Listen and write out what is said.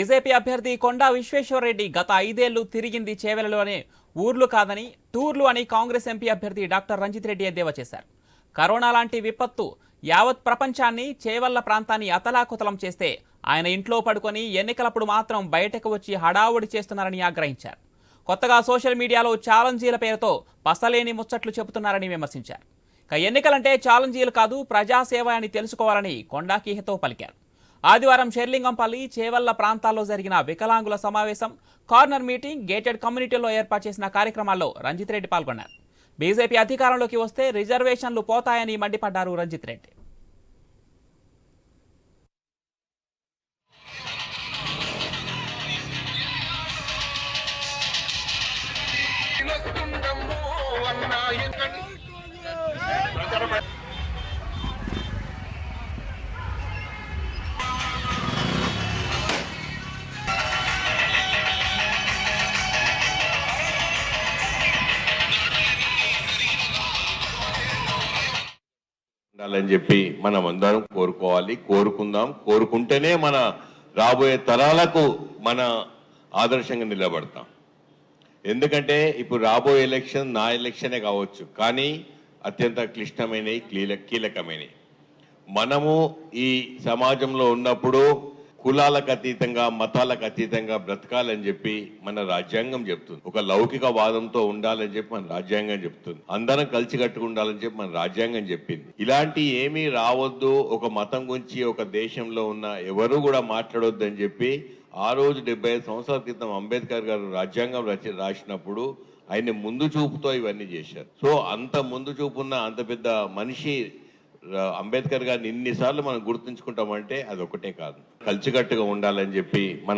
BJP అభ్యర్థి కొండా విశ్వేశ్వరరెడ్డి గత ఐదేళ్ళు తిరిగింది చేవెలలోనే ఊర్లు కాదని టూర్లు అని కాంగ్రెస్ ఎంపీ అభ్యర్థి డాక్టర్ రంజిత్ రెడ్డి ఎద్దేవా చేశారు. కరోనా లాంటి విపత్తు యావత్ ప్రపంచాన్ని చేవల్ల ప్రాంతాన్ని అతలాకుతలం చేస్తే ఆయన ఇంట్లో పడుకొని ఎన్నికలప్పుడు మాత్రం బయటకు వచ్చి హడావుడి చేస్తున్నారని ఆగ్రహించారు. కొత్తగా సోషల్ మీడియాలో ఛాలెంజీల పేరుతో పసలేని ముచ్చట్లు చెబుతున్నారని విమర్శించారు. ఇక ఎన్నికలంటే ఛాలెంజీలు కాదు ప్రజాసేవ అని తెలుసుకోవాలని కొండాకి హితవు పలికారు. ఆదివారం షెర్లింగంపల్లి చేవల్ల ప్రాంతాల్లో జరిగిన వికలాంగుల సమావేశం కార్నర్ మీటింగ్ గేటెడ్ కమ్యూనిటీలో ఏర్పాటు చేసిన కార్యక్రమాల్లో రంజిత్ రెడ్డి పాల్గొన్నారు. బీజేపీ అధికారంలోకి వస్తే రిజర్వేషన్లు పోతాయని మండిపడ్డారు రంజిత్ రెడ్డి. తినస్తుండము ఉండాలని చెప్పి మనం అందరం కోరుకోవాలి. కోరుకుందాం. కోరుకుంటేనే మన రాబోయే తరాలకు మన ఆదర్శంగా నిలబడతాం. ఎందుకంటే ఇప్పుడు రాబోయే ఎలక్షన్ నా ఎలక్షనే కావచ్చు. కానీ అత్యంత క్లిష్టమైనవి కీలక కీలకమైనవి మనము ఈ సమాజంలో ఉన్నప్పుడు కులాలకు అతీతంగా మతాలకు అతీతంగా బ్రతకాలని చెప్పి మన రాజ్యాంగం చెప్తుంది. ఒక లౌకిక వాదంతో ఉండాలని చెప్పి మన రాజ్యాంగం చెప్తుంది. అందరం కలిసి కట్టుకుండాలని చెప్పి మన రాజ్యాంగం చెప్పింది. ఇలాంటి ఏమీ రావద్దు. ఒక మతం గురించి ఒక దేశంలో ఉన్న ఎవరు కూడా మాట్లాడొద్దు అని చెప్పి ఆ రోజు డెబ్బై ఐదు సంవత్సరాల క్రితం అంబేద్కర్ గారు రాజ్యాంగం రచి రాసినప్పుడు ఆయన ముందు చూపుతో ఇవన్నీ చేశారు. సో అంత ముందు చూపున్న అంత పెద్ద మనిషి అంబేద్కర్ గారిని ఇన్నిసార్లు మనం గుర్తుంచుకుంటామంటే అది ఒకటే కాదు. కలిసికట్టుగా ఉండాలని చెప్పి మన